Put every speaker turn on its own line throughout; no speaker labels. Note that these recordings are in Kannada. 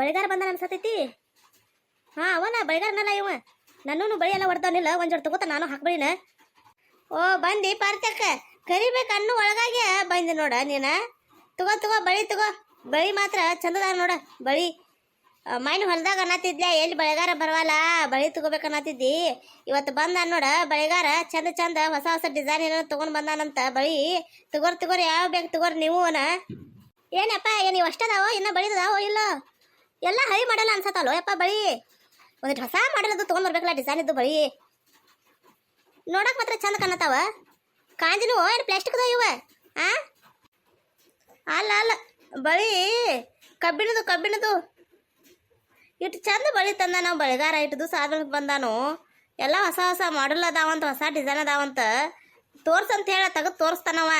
ಬಳಿಗಾರ ಬಂದ ಅನ್ಸತೈತಿ? ಹಾ, ಅವನ ಬಳಿಗಾರನಲ್ಲ ಇವ. ನನ್ನೂ ಬಳಿ ಎಲ್ಲ ಹೊಡ್ದವನಿಲ್ಲ ಒಂದ್ ತಗೋತ ನಾನು ಹಾಕ್ಬಳಿನ ಓ, ಬಂದಿ ಪಾರ್ತಕ್ಕ ಕರಿಬೇಕು ಅನ್ನು ಒಳಗಾಗೆ ಬಂದಿ ನೋಡ ನೀನ? ತಗೋ ತಗೋ, ಬಳಿ ತಗೋ. ಬಳಿ ಮಾತ್ರ ಚಂದದ ನೋಡ, ಬಳಿ. ಮೈನ್ ಹೊಲ್ದಾಗ ಅನ್ನತ್ತಿದ್ಲ ಎಲ್ಲಿ ಬಳೆಗಾರ ಬರವಲ್ಲ ಬಳಿ ತಗೋಬೇಕು ಅನ್ನತಿದ್ದಿ. ಇವತ್ತು ಬಂದ ನೋಡ, ಬಳೆಗಾರ ಚಂದ ಚಂದ ಹೊಸ ಹೊಸ ಡಿಸೈನ್ ಏನೋ ತಗೊಂಡ್ ಬಂದಾನಂತ ಬಳಿ. ತಗೋರ್, ತಗೋರಿ, ಯಾವ ಬೇಕು ತಗೋರಿ ನೀವು ಏನಪ್ಪ, ಏನು ಇವು ಅಷ್ಟದಾವೋ, ಇನ್ನ ಬಳಿದಾವೋ ಇಲ್ಲ? ಎಲ್ಲ ಹೈ ಮಾಡಲ್ಲ ಅನ್ಸತ್ತಲ್ಲೋ? ಯಪ್ಪ ಬಳಿ. ಒಂದಿಟ್ಟು ಹೊಸ ಮಾಡಲದು ತಗೊಂಡ್ ಬರ್ಬೇಕಲ್ಲ ಡಿಸೈನ್ ಇದ್ದು ಬಳಿ. ನೋಡಕ್ ಮಾತ್ರ ಚಂದ ಕಾಣತಾವ ಕಾಂಜಿನೂ ಏನು ಪ್ಲಾಸ್ಟಿಕ್ದ ಇವ? ಆ? ಅಲ್ಲ ಅಲ್ಲ. ಬಳಿ ಕಬ್ಬಿಣದು ಕಬ್ಬಿಣದು ಇಟ್ಟು ಚಂದ ಬಳಿ ತಂದ ನಾವು ಬಳಿಗಾರ ಇಟ್ಟು ದಿವಸ ಆದ್ಮೇಲೆ ಬಂದಾನು. ಎಲ್ಲ ಹೊಸ ಹೊಸ ಮಾಡಲ್ ಅದಾವಂತ, ಹೊಸ ಡಿಸೈನ್ ಅದಾವಂತ. ತೋರ್ಸಂತ ಹೇಳ, ತೆಗೆದು ತೋರಿಸ್ತಾನವ.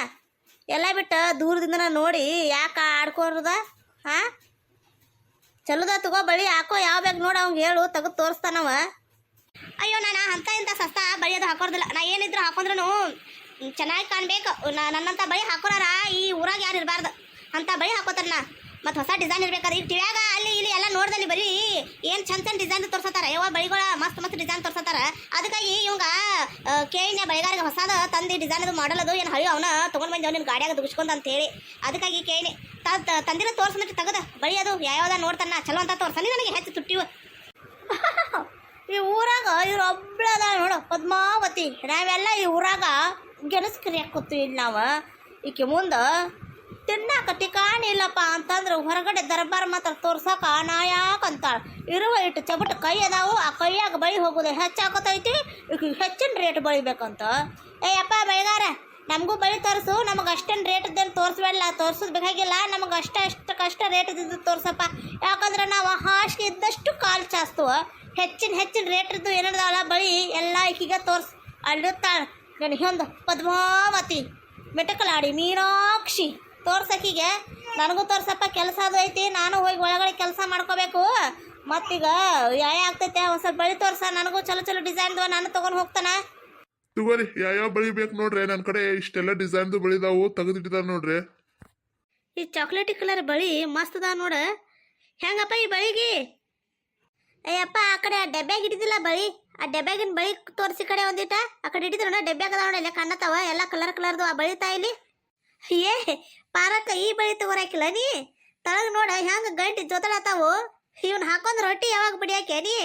ಎಲ್ಲ ಬಿಟ್ಟು ದೂರದಿಂದ ನೋಡಿ ಯಾಕೆ ಆಡ್ಕೋರದ ಹಾ ಚಲೋದ ತಗೋ ಬಳಿ ಹಾಕೋ ಯಾವ ಬ್ಯಾಗ್ ನೋಡ ಅವ್ಗೆ ಹೇಳು, ತೆಗೆದು ತೋರಿಸ್ತಾನವ ಅಯ್ಯೋ ನಾನು ಅಂತ ಇಂಥ ಸಸ್ತಾ ಬಳಿ ಅದು ಹಾಕೋದಿಲ್ಲ ನಾ ಏನಿದ್ರು ಹಾಕೊಂಡ್ರು ಚೆನ್ನಾಗಿ ಕಾಣ್ಬೇಕು. ನನ್ನಂತ ಬಳಿ ಹಾಕೋರಾರ ಈ ಊರಾಗ ಯಾರು ಇರಬಾರ್ದು. ಅಂತ ಬಳಿ ಹಾಕೋತಾರ ನಾ. ಮತ್ತು ಹೊಸ ಡಿಸೈನ್ ಇರ್ಬೇಕಾದ್ರೆ ಈಗ ತಿಳಿಯಾಗ ಅಲ್ಲಿ ಇಲ್ಲಿ ಎಲ್ಲ ನೋಡ್ದಲ್ಲಿ ಬರೀ ಏನು ಚಂದ ಚಂದ ಡಿಸೈನ್ ತೋರ್ಸತ್ತಾರ? ಯಾವ ಬಳಿಗಳ ಮಸ್ತ್ ಮಸ್ತ್ ಡಿಸೈನ್ ತೋರ್ಸತ್ತಾರ? ಅದಕ್ಕಾಗಿ ಇವಂಗ ಕೇಳಿನ ಬಳಿಗಾರಿಗೆ ಹೊಸದ ತಂದು ಡಿಸೈನ್ ಅದು ಮಾಡಲದು ಏನು ಹಳಿ ಅವನ ತೊಗೊಂಡು ಬಂದು ನಿನ್ನ ಗಾಡಿಯಾಗ ದುಗಿಸ್ಕೊಂಡ್ ಅಂತ ಹೇಳಿ ಅದಕ್ಕಾಗಿ ಕೇಳಿ ತಂದಿನ ತೋರ್ಸಂದ್ರೆ ತೆಗದ. ಬಳಿ ಅದು ಯಾವ್ಯಾವ್ದ ನೋಡ್ತಾನ, ಚಲೋ ಅಂತ ತೋರ್ಸನಿ ನನಗೆ ಹೆಚ್ಚು ತುಟ್ಟಿವು ಈ ಊರಾಗ ಇವ್ರು ಒಬ್ಳದ ನೋಡು, ಪದ್ಮಾವತಿ. ನಾವೆಲ್ಲ ಈ ಊರಾಗ ಗೆಣಸ್ಕರಿ ಇಲ್ಲಿ ನಾವು. ಈಕೆ ಮುಂದೆ ತಿನ್ನಾಕ ಟಿಕಾಣಿ ಇಲ್ಲಪ್ಪ ಅಂತಂದ್ರೆ ಹೊರಗಡೆ ದರ್ಬಾರ್ ಮಾತ್ರ ತೋರ್ಸಕ ನಾ ಅಂತಾಳೆ ಇರುವ ಇಟ್ಟು ಚಬಟ್ ಕೈ ಅದಾವು, ಆ ಕೈಯಾಗ ಬಳಿ ಹೋಗೋದು ಹೆಚ್ಚಾಕತೈತಿ ಹೆಚ್ಚಿನ ರೇಟ್ ಬಳಿಬೇಕಂತ ಏ ಅಪ್ಪ ಬಳಿಗಾರ ನಮಗೂ ಬಳಿ ತೋರಿಸು, ನಮಗೆ ಅಷ್ಟೇನು ರೇಟ್ದೇನು ತೋರಿಸ್ಬೇಡಲ್ಲ ತೋರಿಸೋದು ಬೇಕಾಗಿಲ್ಲ, ನಮಗೆ ಅಷ್ಟ ಅಷ್ಟು ಕಷ್ಟ ರೇಟ್ ಇದ್ದು ತೋರಿಸಪ್ಪ. ಯಾಕಂದ್ರೆ ನಾವು ಹಾಸಿಗೆ ಇದ್ದಷ್ಟು ಕಾಲು ಚಾಸ್ತು. ಹೆಚ್ಚಿನ ಹೆಚ್ಚಿನ ರೇಟ್ ಇದ್ದು ಏನಿದಾವಲ್ಲ ಬಳಿ ಎಲ್ಲ ಈಕಿಗೆ ತೋರ್ಸ್. ಅಲ್ಲಿರ್ತಾಳೆ ನನಗೆ ಒಂದು ಪದ್ಮಾವತಿ, ಮೆಟಕಲಾಡಿ ಮೀನಾಕ್ಷಿ. ತೋರ್ಸಕ್ಕಿಗೆ? ನನಗೂ ತೋರ್ಸಪ್ಪ ಕೆಲಸ ಅದು ಐತಿ. ನಾನು ಹೋಗಿ ಒಳಗಡೆ ಕೆಲಸ ಮಾಡ್ಕೋಬೇಕು. ಮತ್ತೀಗ ಯಾವ ಆಗ್ತೈತೆ? ಒಂದು ಸ್ವಲ್ಪ ಬಳಿ ತೋರ್ಸ. ನನಗೂ ಚಲೋ ಚಲೋ ಡಿಸೈನ್ದು ನಾನು ತಗೊಂಡು ಹೋಗ್ತಾನೆ.
ತಗೋರಿ ಯಾವ್ಯಾವ ಬಳಿ ಬೇಕು ನೋಡ್ರಿ. ನನ್ನ ಕಡೆ ಇಷ್ಟೆಲ್ಲ ಡಿಸೈನ್ದು ಬಳಿದಾವು ತೆಗೆದಿಟ್ಟಿದಾರೆ ನೋಡ್ರಿ.
ಈ ಚಾಕ್ಲೇಟಿ ಕಲರ್ ಬಳಿ ಮಸ್ತ್ ಅದ ನೋಡ. ಹೆಂಗಪ್ಪ ಈ ಬಳಿಗೆ? ಅಯ್ಯಪ್ಪ ಆ ಕಡೆ ಆ ಡಬ್ಬ್ಯಾಗ ಹಿಡಿದಿಲ್ಲ ಬಳಿ. ಆ ಡಬ್ಬ್ಯಾಗಿನ ಬಳಿ ತೋರಿಸಿ ಕಡೆ ಒಂದಿಟ್ಟ ಆ ಕಡೆ ಹಿಡಿದ್ರು ಡಬ್ಬ್ಯಾಗ ಅದಾವ ನೋಡಿ ಎಲ್ಲ ಕಣ್ಣತ್ತಾವ ಎಲ್ಲ ಕಲರ್ ಕಲರ್ದು ಆ ಬಳಿ ತಾಯಿಲಿ. ಏ ಪಾರಕ್ಕ ಈ ಬಳಿ ತಗೋರಾಕಿಲ್ಲ ನೀ? ತಳಗ್ ನೋಡ ಹೆಂಗ ಗಂಟಿ ಜೊತಲತ್ತಾವು ಇವನ್ ಹಾಕೊಂಡ್ ರೊಟ್ಟಿ ಯಾವಾಗ ಬಿಡಿಯಾಕೆ ನೀ?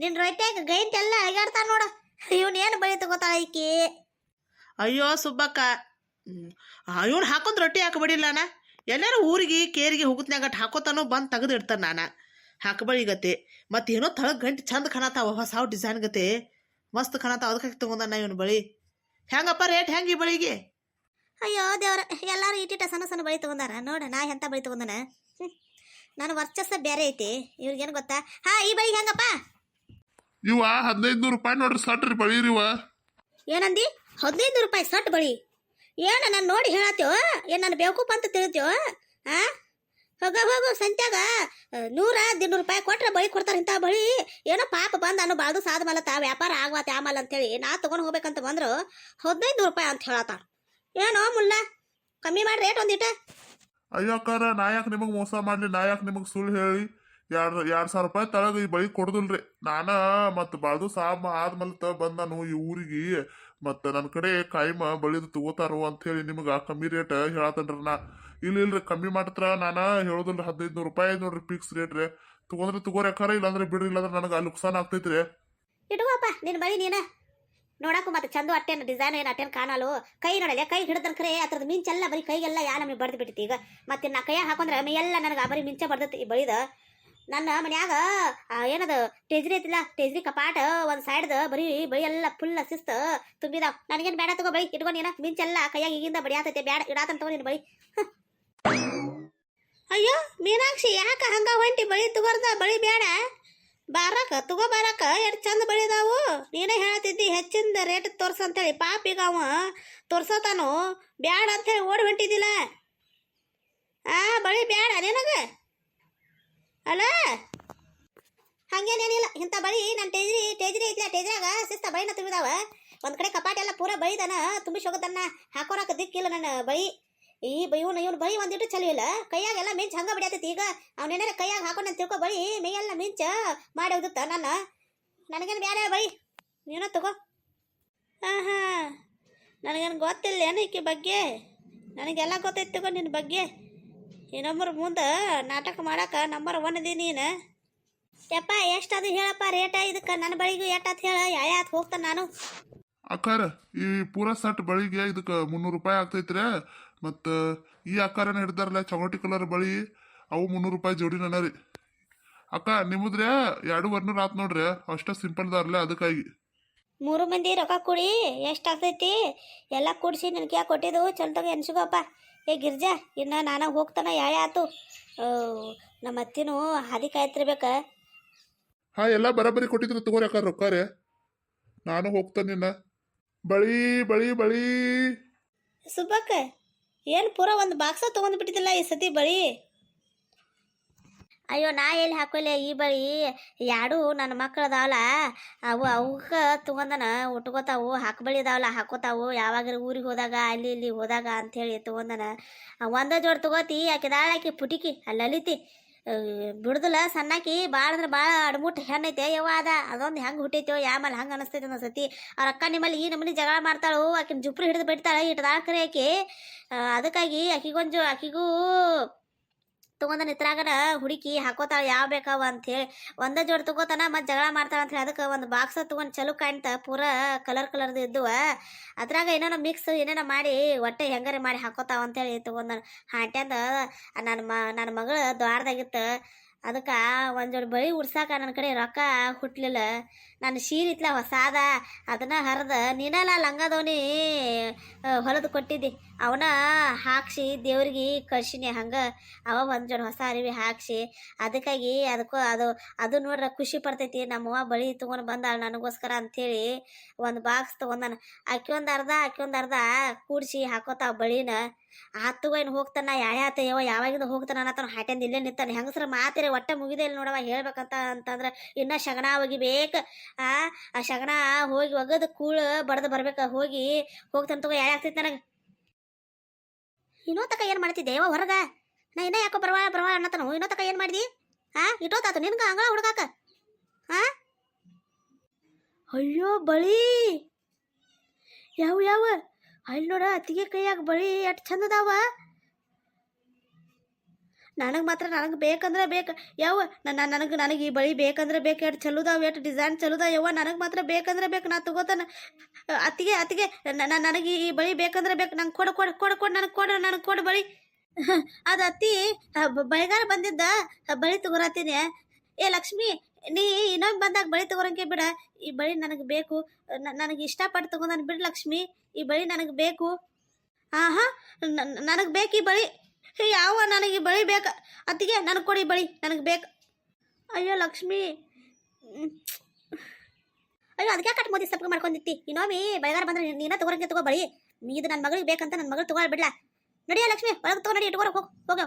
ನಿನ್ ರೊಟ್ಟಿಯಾಗ ಗಂಟಿ ಎಲ್ಲ ಅಳಗಾಡ್ತಾನ ನೋಡ. ಇವನ್ ಏನು ಬಳಿ ತಗೋತಾಳ ಐಕಿ
ಅಯ್ಯೋ ಸುಬ್ಬಕ್ಕ ಇವನ್ ಹಾಕೊಂಡ್ ರೊಟ್ಟಿ ಹಾಕಬೇಡಿಲ್ಲನ ಎಲ್ಲಾರು ಊರಿಗೆ, ಕೇರಿಗೆ ಹೋಗುತ್ನ್ಯಾಗ ಹಾಕೋತಾನೋ ಬಂದು ತೆಗೆದು ಇಡ್ತಾನೆ ನಾನು. ಹಾಕಬಳಿ ಗತೆ. ಮತ್ತೇನೋ ತಳಗ್ ಗಂಟೆ ಚಂದ ಕಾಣತಾವ, ಹೊಸ ಡಿಸೈನ್ ಗತೆ. ಮಸ್ತ್ ಕಾಣತಾವ, ಅದಕ್ಕೆ ನಾ ಇವನು ಬಳಿ. ಹೆಂಗಪ್ಪ ರೇಟ್ ಹೆಂಗೆ ಈ ಬಳಿಗೆ?
ಅಯ್ಯೋ ದೇವ್ರ ಎಲ್ಲಾರು ಇಟ್ಟಿಟ್ಟ ಸಣ್ಣ ಸಣ್ಣ ಬಳಿ ತಗೊಂಡಾರ ನೋಡ ನಾ ಎಂತ ಬಳಿ ತಗೊಂಡನ ನನ್ನ ವರ್ಚಸ್ಸ ಬೇರೆ ಐತಿ. ಇವ್ರಿಗೇನು ಗೊತ್ತಾ? ಹಾ ಈ ಬಳಿ ಹೆಂಗಪ್ಪ?
ಇವ ಹದಿನೈದು ನೂರು ರೂಪಾಯಿ ನೋಡ್ರಿ ಸಟ್ರಿ ಬಳಿರಿ ಇವ.
ಏನಂದಿ? ಹದಿನೈದು ರೂಪಾಯಿ ಸಟ್ ಬಳಿ? ಏನು ನಾನು ನೋಡಿ ಹೇಳತ್ತೀವ ಏನು ನಾನು ಬೇವಕೂಪ ಅಂತ ತಿಳಿತೀವ ಹಾ ಹೋಗ ಹೋಗು ಸಂತ್ಯಾಗ ನೂರ ದಿನೂರು ರೂಪಾಯಿ ಕೊಟ್ರೆ ಬಳಿ ಕೊಡ್ತಾರೆ ಇಂಥ ಬಳಿ. ಏನೋ ಪಾಪ ಬಂದ ಅನ್ನೋ ಬಾಳ್ದು ಸಾಧ ಮಲತ್ತ ವ್ಯಾಪಾರ ಆಗ್ವಾತ ಆಮಲ್ ಅಂತೇಳಿ ನಾ ತಗೊಂಡು ಹೋಗ್ಬೇಕಂತ ಬಂದ್ರು ಹದಿನೈದು ನೂರು ರೂಪಾಯಿ ಅಂತ ಹೇಳತ್ತಾರ. ಏನೋ ಮುಲ್ಲ? ಕಮ್ಮಿ ಮಾಡಿ ರೇಟ್ ಒಂದಿಟ
ಅಯ್ಯೋ ಅಕ್ಕಾರ ನಾ ಯಾಕೆ ನಿಮಗೆ ಮೋಸ ಮಾಡಲಿ? ನಾ ಯಾಕೆ ನಿಮಗೆ ಸುಳ್ಳು ಹೇಳಿ? ಎರಡು ಎರಡು ಸಾವಿರ ರೂಪಾಯಿ ತಳಗ ಈ ಬಳಿ ಕೊಡುದಿಲ್ರಿ. ನಾನ ಮತ್ತು ಬಾಳ್ದು ಸಾಬ್ ಆದ್ಮೇಲೆ ಬಂದಾನು ಈ ಊರಿಗೆ. ಮತ್ತು ನನ್ನ ಕಡೆ ಕಾಯಿಮ ಬಳಿದು ತಗೋತಾರೋ ಅಂತ ಹೇಳಿ ನಿಮಗೆ ಕಮ್ಮಿ ರೇಟ್ ಹೇಳತ್ತನ್ರಿ ನಾ. ಇಲ್ಲ ಇಲ್ರಿ ಕಮ್ಮಿ ಮಾಡತ್ರ ನಾನು ಹೇಳೋದಿಲ್ರಿ ಹದಿನೈದು ನೂರು ರೂಪಾಯಿ ನೋಡ್ರಿ ಫಿಕ್ಸ್ ರೇಟ್ ರೀ. ತಗೊಂಡ್ರೆ ತಗೋರಿ ಅಕ್ಕಾರ ಇಲ್ಲಾಂದ್ರೆ ಬಿಡ್ರಿ ಇಲ್ಲಾಂದ್ರೆ ನನಗೆ ನುಕ್ಸಾನ್ ಆಗ್ತೈತ್ರಿ.
ಇಡುವಪ್ಪ ನಿನ್ನ ಬಳಿ ನೀನ. ನೋಡಕ್ಕೂ ಮತ್ತೆ ಚಂದ ಅಟ್ಟೇನು ಡಿಸೈನ್ ಏನು ಅಟ್ಟೇನು ಕಾಣಲು. ಕೈ ನೋಡಲ್ಲ ಕೈ ಹಿಡಿದ್ರೆ ಕರೆ ಅದ್ರದ್ದು ಮಿಂಚೆಲ್ಲ ಬರೀ ಕೈಗೆಲ್ಲ ಯಾ ನಮಗೆ ಬಡ್ದು ಬಿಟ್ಟಿತ್ತು ಈಗ. ಮತ್ತೆ ನಾ ಕೈಯಾಗ ಹಾಕೊಂಡ್ರೆ ಎಲ್ಲ ನನಗೆ ಬರೀ ಮಿಂಚೆ ಬಡ್ದೈತಿ ಬಳಿದ. ನನ್ನ ಮನ್ಯಾಗ ಏನದು, ಟೇಜ್ರಿ ಐತಿಲ್ಲ, ಟೇಜ್ರಿ ಕಪಾಟ, ಒಂದು ಸೈಡ್ದು ಬರೀ ಬಳಿ ಎಲ್ಲ ಫುಲ್ ಶಿಸ್ತು ತುಂಬಿದಾವ್ ನನಗೇನು ಬೇಡ ತಗೋ ಬಳಿ ಇಟ್ಕೊಂಡು ನೀನ. ಮಿಂಚೆಲ್ಲ ಕೈಯಾಗ ಈಗಿಂದ ಬಡಿಯಾತೈತೆ ಬೇಡ ಇಡಾತಂತ ನೀನು ಬಳಿ ಅಯ್ಯೋ, ಮೀನಾಕ್ಷಿ, ಯಾಕ ಹಂಗ ಹೊಂಟಿ ಬಳಿ ತಗೋರ್ದ? ಬಳಿ ಬೇಡ ಬಾರಕ, ತಗೋ ಬಾರಕ, ಎಷ್ಟು ಚಂದ ಬಳಿದಾವು? ನೀನೇ ಹೇಳತ್ತಿದ್ದಿ ಹೆಚ್ಚಿಂದ ರೇಟ್ ತೋರ್ಸ ಅಂತೇಳಿ. ಪಾಪ ಈಗ ಅವ ತೋರ್ಸತಾನು. ಬ್ಯಾಡ ಅಂತೇಳಿ ಓಡಿ ಹೊಂಟಿದ್ದಿಲ್ಲ. ಆ, ಬಳಿ ಬ್ಯಾಡ ನಿನಗ? ಅಲ್ಲ ಹಂಗೇನೇನಿಲ್ಲ. ಇಂಥ ಬಳಿ ನನ್ನ ಟೇಜ್ರಿ ಟೇಜ್ರಿ ಐತಿಲ್ಲ ಟೇಜ್ರಾಗ ಸಿಸ್ತ ಬಳಿನ ತುಂಬಿದಾವ. ಒಂದು ಕಡೆ ಕಪಾಟೆಲ್ಲ ಪೂರ ಬಳಿದನ, ತುಂಬಿಸಿ ಹೋಗೋದನ್ನ. ಹಾಕೋರಾಕ ದಿಕ್ಕಿಲ್ಲ ನನ್ನ ಬಳಿ. ಈ ಇವನು ಇವನು ಬಳಿ ಒಂದಿಟ್ಟು ಚಲೋ ಇಲ್ಲ. ಕೈಯಾಗ ಎಲ್ಲ ಮಿಂಚ್ ಹಂಗ ಬಡಿಯತೈತಿ. ಈಗ ಅವನೇನಾರ ಕೈಯಾಗ ಹಾಕೊಂಡು ತಿಳ್ಕೊ ಬಳಿ ಮೈಯೆಲ್ಲ ಮಿಂಚ ಮಾಡಿ ಹೋಗುತ್ತ ನನ್ನ. ನನಗೇನು ಬೇರೆ ಬೈ. ನೀನ ತಗೋ. ಹಾಂ ಹಾಂ ನನಗೇನು ಗೊತ್ತಿಲ್ಲ ಏನು ಈಕೆ ಬಗ್ಗೆ. ನನಗೆಲ್ಲ ಗೊತ್ತೈತಿ ತಗೋ ನಿನ್ನ ಬಗ್ಗೆ. ಇನ್ನೊಬ್ಬರ ಮುಂದೆ ನಾಟಕ ಮಾಡಕ್ಕೆ ನಂಬರ್ ಒನ್ ಇದೀನಿ ನೀನು. ಯಪ್ಪ ಅದು ಹೇಳಪ್ಪ ರೇಟ ಇದಕ್ಕೆ ನನ್ನ ಬಳಿಗೂ ಎಷ್ಟಾತ್ ಹೇಳ, ಯಾಯಾತ್ ಹೋಗ್ತಾನೆ ನಾನು.
ಅಕ್ಕಾರ, ಈ ಪೂರಾ ಸಟ್ ಬಳಿಗೆ ಇದಕ್ಕೆ ಮುನ್ನೂರು ರೂಪಾಯಿ ಆಗ್ತೈತ್ರಿ. ಮತ್ತು ಈ ಅಕ್ಕಾರನ ಹಿಡ್ದಾರಲ್ಲ ಚೌಟಿ ಕಲರ್ ಬಳಿ ಅವು ಮುನ್ನೂರು ರೂಪಾಯಿ ಜೋಡಿ ರೀ. ಅಕ್ಕ ನಿಮ್ಮದ್ರೆ ಎರಡು ನೂರು ಆತ್ ನೋಡ್ರಿ ಅಷ್ಟೇ ಸಿಂಪಲ್ ದಾರ್ಲೆ ಅದಕ್ಕಾಗಿ.
ಮೂರು ಮಂದಿ ರೊಕ್ಕ ಕೊಡಿ ಎಷ್ಟಾಗ್ತೈತಿ ಎಲ್ಲ ಕೂಡಿಸಿ ನನಗೆ ಯಾಕೆ ಕೊಟ್ಟಿದ್ದು? ಚಂದಾಗ ಎನ್ಸುಗಪ್ಪ ಏ ಗಿರ್ಜಾ ಇನ್ನು ನಾನು ಹೋಗ್ತಾನ ಯಾಳೆ ಆತು? ನಮ್ಮ ಅತ್ತಿನೂ ಹಾದಿ ಕಾಯ್ತಿರ್ಬೇಕ.
ಹಾ ಎಲ್ಲ ಬರಾಬರಿ ಕೊಟ್ಟಿದ್ರು ತಗೋರಿ ಅಕ್ಕ ರೊಕ್ಕ ರೀ. ನಾನು ಹೋಗ್ತಾನಿನ್ನ ಬಳಿ ಬಳಿ ಬಳಿ.
ಸುಬ್ಬಕ್ಕ ಏನು ಪೂರ ಒಂದು ಬಾಕ್ಸ ತೊಗೊಂಡು ಬಿಟ್ಟಿದ್ದಿಲ್ಲ ಈ ಸತಿ ಬಳಿ? ಅಯ್ಯೋ, ನಾ ಎಲ್ಲಿ ಹಾಕೋಲೆ ಈ ಬಳಿ? ಯಾಡು ನನ್ನ ಮಕ್ಳು ಅದಾವಲ್ಲ. ಅವು ಅವಕ್ಕೆ ತೊಗೊಂದನ ಉಟ್ಕೋತಾವು ಹಾಕಬಳಿ ಇದಾವಲ್ಲ ಹಾಕೋತಾವು. ಯಾವಾಗ ಊರಿಗೆ ಹೋದಾಗ, ಅಲ್ಲಿ ಇಲ್ಲಿ ಹೋದಾಗ ಅಂಥೇಳಿ ತೊಗೊಂದನ ಒಂದೇ ಜೋಡಿ ತಗೋತಿ ಆಕಿದಾಳ ದಾಳಾಕಿ ಪುಟಿಕಿ ಅಲ್ಲಿ ಅಲಿತಿ ಬಿಡುದಿಲ್ಲ, ಸಣ್ಣಾಕಿ ಭಾಳ ಅಂದ್ರೆ ಭಾಳ ಅಡ್ಮುಟ್ಟು ಹೆಣ್ಣೈತೆ ಯವ್ವ ಅದ. ಅದೊಂದು ಹೆಂಗೆ ಹುಟ್ಟೈತೋ ಯಾಮಲ್ ಹಂಗೆ ಅನಿಸ್ತೈತೆ ಅನ್ನೋ ಸತಿ. ಅವ್ರ ಅಕ್ಕ ನಿಮ್ಮಲ್ಲಿ, ಈ ನಮ್ಮನೆ ಜಗಳ ಮಾಡ್ತಾಳು, ಆಕಿನ ಜುಪ್ರಿ ಹಿಡಿದು ಬಿಡ್ತಾಳೆ ಇಟ್ಟದಾಳ ಕರೆ ಆಕಿ. ಅದಕ್ಕಾಗಿ ಆಕಿಗೊಂದು ಆಕಿಗೂ ತಗೊಂಡ ನಿತ್ರಾಗನ ಹುಡುಕಿ ಹಾಕೋತಾಳ, ಯಾವ ಬೇಕಾವ ಅಂತೇಳಿ ಒಂದೇ ಜೋಡಿ ತಗೋತಾನ, ಮತ್ತೆ ಜಗಳ ಮಾಡ್ತಾಳ ಅಂತ ಹೇಳಿ ಅದಕ್ಕೆ ಒಂದು ಬಾಕ್ಸ್ ತಗೊಂಡು ಚಲೋ ಕಾಣ್ತ, ಪೂರ ಕಲರ್ ಕಲರ್ದು ಇದ್ದುವ ಅದ್ರಾಗ ಏನೇನೋ ಮಿಕ್ಸ್ ಏನೇನೋ ಮಾಡಿ ಒಟ್ಟೆ ಹೆಂಗಾರೆ ಮಾಡಿ ಹಾಕೋತಾವ ಅಂತೇಳಿ ತಗೊಂಡ ಹಾಟ್ಯಾಂದ ನನ್ನ ಮ ನನ್ನ ಮಗಳು ದ್ವಾರದಾಗಿತ್ತು, ಅದಕ್ಕೆ ಒಂದು ಜೋಡಿ ಬಳಿ ಉಡ್ಸಾಕ ನನ್ನ ಕಡೆ ರೊಕ್ಕ ಹುಟ್ಲಿಲ್ಲ. ನಾನು ಸೀರಿತ್ಲ ಹೊಸಾದ, ಅದನ್ನ ಹರಿದ, ನೀನಲ್ಲ ಲಂಗದವನಿ ಹೊಲದು ಕೊಟ್ಟಿದ್ದಿ. ಅವನ ಹಾಕ್ಸಿ ದೇವ್ರಿಗೆ ಕಳ್ಸಿನಿ ಹಂಗೆ. ಅವ ಒಂದು ಜೋಡಿ ಹೊಸ ಅರಿವಿ ಹಾಕ್ಸಿ, ಅದಕ್ಕಾಗಿ ಅದಕ್ಕೂ ಅದು ಅದು ನೋಡ್ರೆ ಖುಷಿ ಪಡ್ತೈತಿ. ನಮ್ಮವ್ವ ಬಳಿ ತೊಗೊಂಡು ಬಂದಾಳ ನನಗೋಸ್ಕರ ಅಂಥೇಳಿ ಒಂದು ಬಾಕ್ಸ್ ತೊಗೊಂಡಾನ. ಅಕ್ಕಿ ಒಂದು ಅರ್ಧ ಅಕ್ಕಿ ಒಂದು ಅರ್ಧ ಕೂಡಿಸಿ ಹಾಕೋತಾವ ಬಳಿನ. ಆತುಗ ಏನು ಹೋಗ್ತಾನ ಯಾವ್ಯಾತ ಯಾವ ಯಾವಾಗಿಂದ ಹೋಗ್ತಾನ ಅನ್ನತಾನ ಹಾಟ್ಯಂದು ಇಲ್ಲೇ ನಿಂತಾನೆ. ಹೆಂಗಸ್ರ ಮಾತಿರ, ಒಟ್ಟೆ ಮುಗಿದೇ ಇಲ್ಲ ನೋಡವ ಹೇಳ್ಬೇಕಂತ ಅಂತಂದ್ರೆ ಇನ್ನ ಶಗಣ ಒಗಿಬೇಕು ಆ ಶಗಣ ಹೋಗಿ ಒಗದು ಕೂಳು ಬಡ್ದು ಬರ್ಬೇಕು. ಹೋಗಿ ಹೋಗ್ತಾನ ತಗೋ, ಯಾಳೆ ಆಗ್ತೈತಿ ನನಗೆ. ಇನ್ನೋ ತಕ ಏನು ಮಾಡ್ತಿದ್ದೆ? ದೇವ ಹೊರಗ. ನಾ ಇನ್ನ ಯಾಕೋ ಬರವಾ ಬರವಾ ಅನ್ನತನು ಇನ್ನೋ ತಕ ಏನು ಮಾಡಿದಿ? ಹಾ ಇಟ್ಟೋತಾತು ನಿನ್ಗ ಹಂಗ ಹುಡುಗಾಕ ಹಾ ಅಯ್ಯೋ, ಬಳಿ! ಯಾವ ಯಾವ? ಅಲ್ಲಿ ನೋಡ, ಅತ್ತಿಗೆ ಕೈಯಾಗ ಬಳಿ ಎಷ್ಟು ಚಂದದಾವ ನನಗೆ ಮಾತ್ರ ನನಗೆ ಬೇಕಂದ್ರೆ ಬೇಕು. ಯಾವ ನನ್ನ ನನಗೆ ನನಗೆ ಈ ಬಳಿ ಬೇಕಂದ್ರೆ ಬೇಕು. ಎಷ್ಟು ಚಲೋದಾವ, ಎಷ್ಟು ಡಿಸೈನ್ ಚಲೋದ ಯಾವ ನನಗೆ ಮಾತ್ರ ಬೇಕಂದ್ರೆ ಬೇಕು. ನಾ ತಗೋತಾನ. ಅತ್ತಿಗೆ ಅತ್ತಿಗೆ ನನಗೆ ಈ ಬಳಿ ಬೇಕಂದ್ರೆ ಬೇಕು. ನಂಗೆ ಕೊಡು ಕೊಡು ಕೊಡು ಕೊಡು, ನನಗೆ ಕೊಡು ನನಗೆ ಕೊಡು ಬಳಿ. ಅದು ಅತ್ತಿ ಬಳಿಗಾರ ಬಂದಿದ್ದ. ಬಳಿ ತಗೋರತ್ತೀನಿ ಏ, ಲಕ್ಷ್ಮಿ, ನೀ ಇನ್ನೊಮ್ಮೆ ಬಂದಾಗ ಬಳಿ ತಗೋರಂಗೆ ಬಿಡ. ಈ ಬಳಿ ನನಗೆ ಬೇಕು. ನನಗೆ ಇಷ್ಟಪಟ್ಟು ತಗೊಂಡ್ ಬಿಡು ಲಕ್ಷ್ಮಿ. ಈ ಬಳಿ ನನಗೆ ಬೇಕು. ಹಾಂ ಹಾಂ ನನಗೆ ಬೇಕು ಈ ಬಳಿ. ಯಾವ ನನಗೆ ಬಳಿ ಬೇಕು? ಅತ್ತಿಗೆ, ನನಗೆ ಕೊಡಿ ಬಳಿ, ನನಗೆ ಬೇಕು. ಅಯ್ಯೋ, ಲಕ್ಷ್ಮಿ. ಅಯ್ಯೋ, ಅದಕ್ಕೆ ಕಟ್ ಮೋದಿ ಸಪ್ಪ ಮಾಡ್ಕೊಂಡಿತ್ತಿ? ಇನ್ನೊಮ್ಮೆ ಬೆಳಗಾರ ಬಂದ್ರೆ ನೀನ ತಗೋರಂಗೆ ತಗೋ ಬಳಿ. ಇದು ನನ್ನ ಮಗಳಿಗೆ ಬೇಕಂತ ನನ್ನ ಮಗಳು ತಗೊಳ್ ಬಿಡ್ಲಾ. ನಡಿಯ ಲಕ್ಷ್ಮಿ, ಒಳಗೆ ತಗೋ ನಡಿ ಇಟ್ಕೊರಕ್ಕೆ ಹೋಗಿ ಹೋಗ